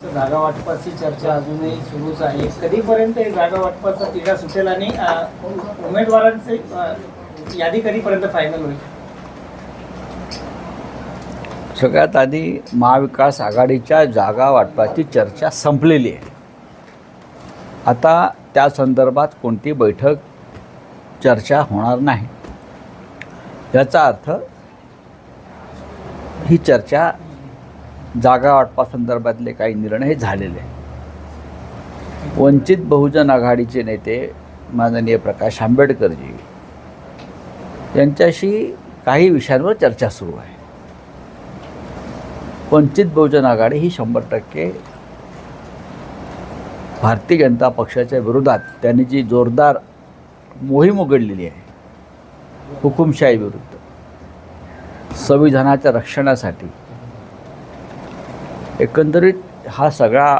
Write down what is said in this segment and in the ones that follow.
जागा वाटपाची चर्चा अजूनही सुरूच आहे. कधीपर्यंत हे जागा वाटपाचा तिढा सुटेल आणि उमेदवारांचे यादी कधीपर्यंत फायनल होईल? सगळ्यात आधी महाविकास आघाडीच्या जागा वाटपाची चर्चा संपलेली आहे. आता त्या संदर्भात कोणती बैठक चर्चा होणार नाही. याचा अर्थ ही चर्चा जागा वाटपासंदर्भातले काही निर्णय हे झालेले. वंचित बहुजन आघाडीचे नेते माननीय प्रकाश आंबेडकरजी यांच्याशी काही विषयांवर चर्चा सुरू आहे. वंचित बहुजन आघाडी ही शंभर टक्के भारतीय जनता पक्षाच्या विरोधात त्यांनी जी जोरदार मोहीम उघडलेली आहे हुकुमशाही विरुद्ध संविधानाच्या रक्षणासाठी एकंदरीत हा सगळा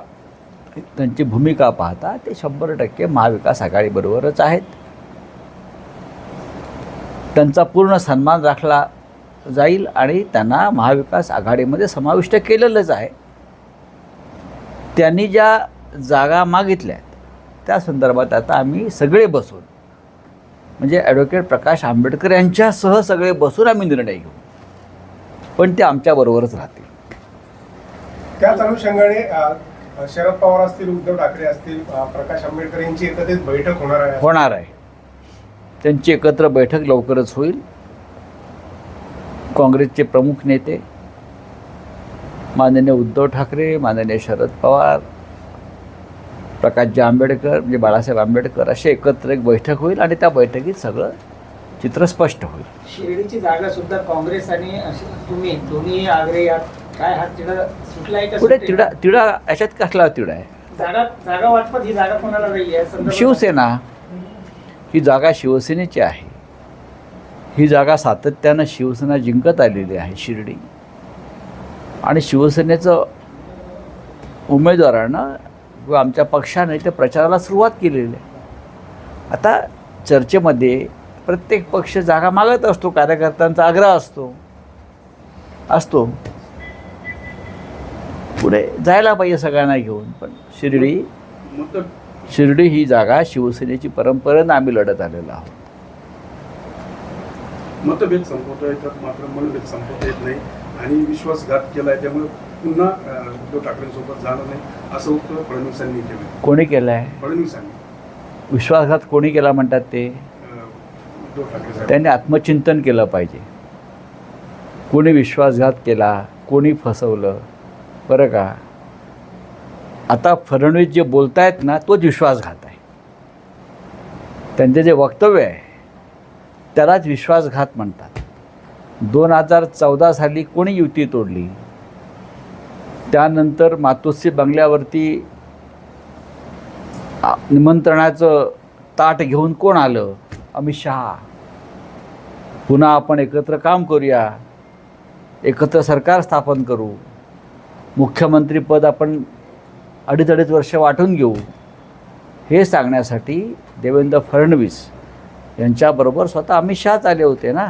त्यांची भूमिका पाहता ते शंभर टक्के महाविकास आघाडीबरोबरच आहेत. त्यांचा पूर्ण सन्मान राखला जाईल आणि त्यांना महाविकास आघाडीमध्ये समाविष्ट केलेलंच आहे. त्यांनी ज्या जागा मागितल्या त्या संदर्भात आता आम्ही सगळे बसून म्हणजे ॲडव्होकेट प्रकाश आंबेडकर यांच्यासह सगळे बसून आम्ही निर्णय घेऊ. पण ते आमच्याबरोबरच राहतील. त्याच अनुषंगाने शरद पवार असतील उद्धव ठाकरे असतील प्रकाश आंबेडकर यांची एकत्रित बैठक होणार आहे. होणार आहे. त्यांची एकत्र बैठक लवकरच होईल. काँग्रेसचे प्रमुख नेते माननीय उद्धव ठाकरे माननीय शरद पवार प्रकाशजी आंबेडकर म्हणजे बाळासाहेब आंबेडकर असे एकत्र एक बैठक होईल आणि त्या बैठकीत सगळं चित्र स्पष्ट होईल. शिर्डीची जागा सुद्धा काँग्रेस आणि अशी तुम्ही दोन्ही आग्रे यात काय हा तिढा सुटलाय का पुढे सुटेल? तिडा तिडा याच्यात कसला तिडा आहे? जागा जागा वाटपात ही जागा कोणाला राहील या संदर्भात- शिवसेना. ही जागा शिवसेनेची आहे. ही जागा सातत्यानं शिवसेना जिंकत आलेली आहे शिर्डी. आणि शिवसेनेचं उमेदवारानं व आमच्या पक्षाने त्या प्रचाराला सुरुवात केलेली आहे. आता चर्चेमध्ये प्रत्येक पक्ष जागा मागत असतो कार्यकर्त्यांचा आग्रह असतो. असतो. पुढे जायला पाहिजे सगळ्यांना घेऊन. पण शिर्डी शिर्डी ही जागा शिवसेनेची परंपरेनं आम्ही लढत आलेलो आहोत. मतभेद संपवता येतात मात्र मनभेद संपवता येत नाही. आणि विश्वासघात केलाय त्यामुळे पुन्हा उद्धव ठाकरेंसोबत झालं नाही असं उत्तर फडणवीसांनी केलं कोणी केलं आहे फडणवीसांनी विश्वासघात कोणी केला म्हणतात ते? उद्धव ठाकरे त्यांनी आत्मचिंतन केलं पाहिजे. कोणी विश्वासघात केला कोणी फसवलं बरं का? आता फडणवीस जे बोलतायत ना तोच विश्वासघात आहे. त्यांचे जे वक्तव्य आहे त्यालाच विश्वासघात म्हणतात. दोन हजार चौदा साली कोणी युती तोडली? त्यानंतर मातोश्री बंगल्यावरती निमंत्रणाचं ताट घेऊन कोण आलं? अमित शहा. पुन्हा आपण एकत्र काम करूया. एकत्र सरकार स्थापन करू. मुख्यमंत्रीपद आपण अडीच अडीच वर्ष वाटून घेऊ हे सांगण्यासाठी देवेंद्र फडणवीस यांच्याबरोबर स्वतः अमित शहाच आले होते ना?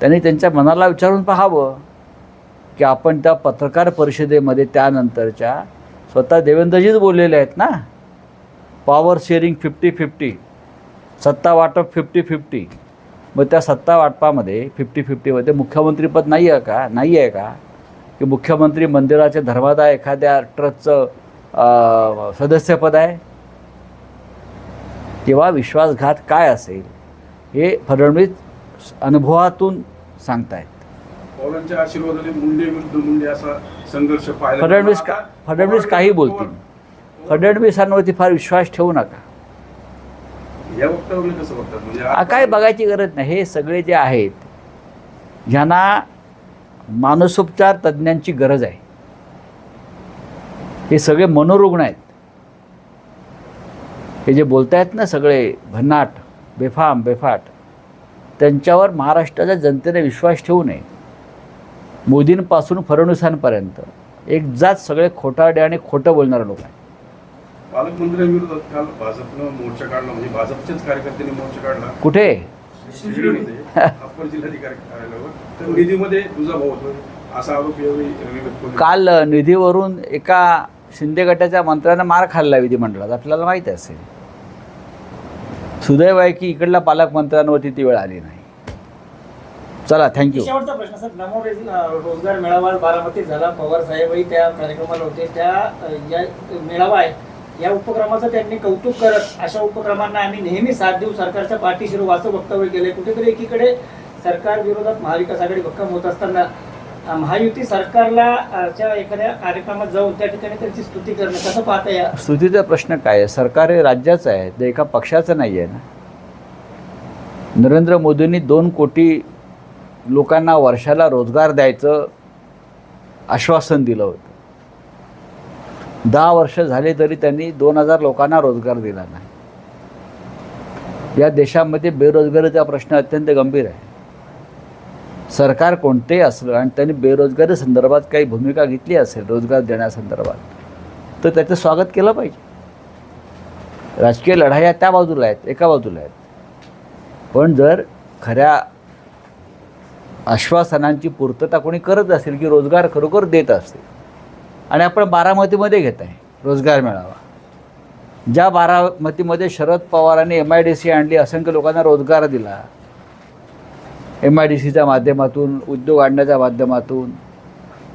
त्यांनी त्यांच्या मनाला विचारून पाहावं की आपण त्या पत्रकार परिषदेमध्ये त्यानंतरच्या स्वतः देवेंद्रजीच बोललेले आहेत ना? पॉवर शेअरिंग फिफ्टी फिफ्टी सत्ता वाटप फिफ्टी फिफ्टी मग त्या सत्ता वाटपामध्ये फिफ्टी फिफ्टीमध्ये मुख्यमंत्रीपद नाही आहे का? नाही आहे का? की मुख्यमंत्री मंदिराचे धर्मादाय एखाद्या ट्रस्टचं सदस्यपद आहे? किंवा विश्वासघात काय असेल? हे फडणवीस अनुभवातून सांगतायत. पवारांच्या आशीर्वादाने मुंडे विरुद्ध मुंडे असा संघर्ष फडणवीस. का फडणवीस काही बोलतील. फडणवीसांवरती फार विश्वास ठेवू नका. या वक्तव्याला कसं बघतात? म्हणजे काय बघायची गरज नाही. हे सगळे जे आहेत ज्यांना मानसोपचार तज्ज्ञांची गरज आहे. हे सगळे मनोरुग्ण आहेत. हे जे बोलत आहेत ना सगळे भन्नाट बेफाम बेफाट त्यांच्यावर महाराष्ट्राच्या जनतेने विश्वास ठेवू नये. मोदींपासून फडणवीसांपर्यंत. एक जात सगळे खोटारडे आणि खोटं बोलणारे लोक आहेत. पालकमंत्र्यांविरोधात काल भाजपनं मोर्चा काढला म्हणजे भाजपच्याच कार्यकर्त्यांनी मोर्चा काढला. कुठे? अप्पर जिल्हाधिकारी कार्यालयावर. तर निधीमध्ये तुझा भाऊ होतो. असा आरोप यावेळी रवी व्यक्त काल. निधीवरून एका शिंदे गटाच्या मंत्र्यांना मार खाल्ला विधिमंडळात. आपल्याला माहीत असेल. सुदैव आहे की इकडल्या पालकमंत्र्यांवरती ती वेळ आली नाही. चला थँक्यू शेवटचा प्रश्न सर नमो रोज- अं, रोजगार मेळावा बारामतीत झाला. पवार साहेबही त्या कार्यक्रमाला होते. त्या मेळावा आहे. या उपक्रमाचं त्यांनी कौतुक करत अशा उपक्रमांना आम्ही नेहमी साथ देऊ सरकारच्या पाठीशी राहू असं वक्तव्य केलंय कुठेतरी एकीकडे सरकार विरोधात महाविकास आघाडी भक्कम होत असताना महायुती सरकारला च्या एखाद्या कार्यक्रमात जाऊन त्या ठिकाणी त्यांची स्तुती करणं कसं पाहता या? स्तुतीचा प्रश्न काय आहे? सरकार हे राज्याचं आहे ते एका पक्षाचं नाही आहे ना? नरेंद्र मोदींनी दोन कोटी लोकांना वर्षाला रोजगार द्यायचं आश्वासन दिलं होतं. दहा वर्ष झाले तरी त्यांनी दोन हजार लोकांना रोजगार दिला नाही. या देशामध्ये बेरोजगारीचा प्रश्न अत्यंत गंभीर आहे. सरकार कोणतेही असलं आणि त्यांनी बेरोजगारी संदर्भात काही भूमिका घेतली असेल रोजगार देण्यासंदर्भात तर त्याचं स्वागत केलं पाहिजे. राजकीय लढाया त्या बाजूला आहेत एका बाजूला आहेत. पण जर खऱ्या आश्वासनांची पूर्तता कोणी करत असेल की रोजगार खरोखर देत असतील आणि आपण बारामतीमध्ये घेत आहे रोजगार मेळावा. ज्या बारामतीमध्ये शरद पवारांनी एम आय डी सी आणली असंख्य लोकांना रोजगार दिला. एम आय डी सीच्या माध्यमातून उद्योग आणण्याच्या माध्यमातून.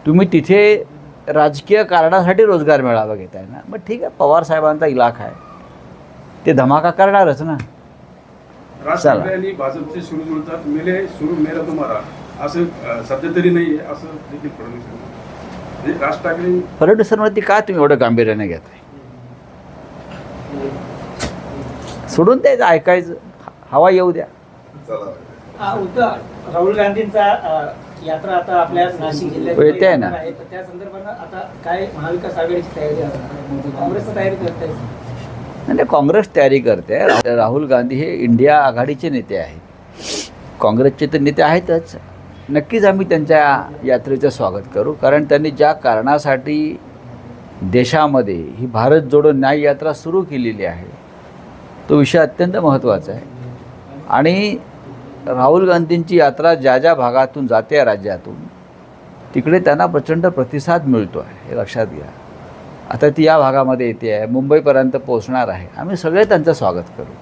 तुम्ही तिथे राजकीय कारणासाठी रोजगार मेळावा घेताय ना? मग ठीक आहे पवार साहेबांचा इलाका आहे. ते धमाका करणारच ना. भाजपचे सुरू जुळतात मेले सुरू मेरा तुम्हाला असं सध्या तरी नाही आहे असं देखील राज ठाकरे फडणवीसांवरती का तुम्ही एवढं गांभीर्याने घेताय? सोडून द्यायचं ऐकायचं. हवा येऊ द्या. राहुल गांधींचा यात्रा आता आपल्या नाशिक जिल्ह्यात हो, येते आहे. ना. त्या संदर्भानं आता काय महाविकास आघाडीची तयारी असणार काँग्रेसचं तयारी करताय? नाही काँग्रेस तयारी करते. राहुल गांधी हे इंडिया आघाडीचे नेते आहेत. काँग्रेसचे तर नेते आहेतच. नक्कीच आम्ही त्यांच्या यात्रेचं स्वागत करू कारण त्यांनी ज्या कारणासाठी देशामध्ये ही भारत जोडो न्याय यात्रा सुरू केलेली आहे तो विषय अत्यंत महत्त्वाचा आहे. आणि राहुल गांधींची यात्रा ज्या ज्या भागातून जाते आहे राज्यातून तिकडे त्यांना प्रचंड प्रतिसाद मिळतो आहे हे लक्षात घ्या. आता ती या भागामध्ये येते आहे मुंबईपर्यंत पोहोचणार आहे आम्ही सगळे त्यांचं स्वागत करू.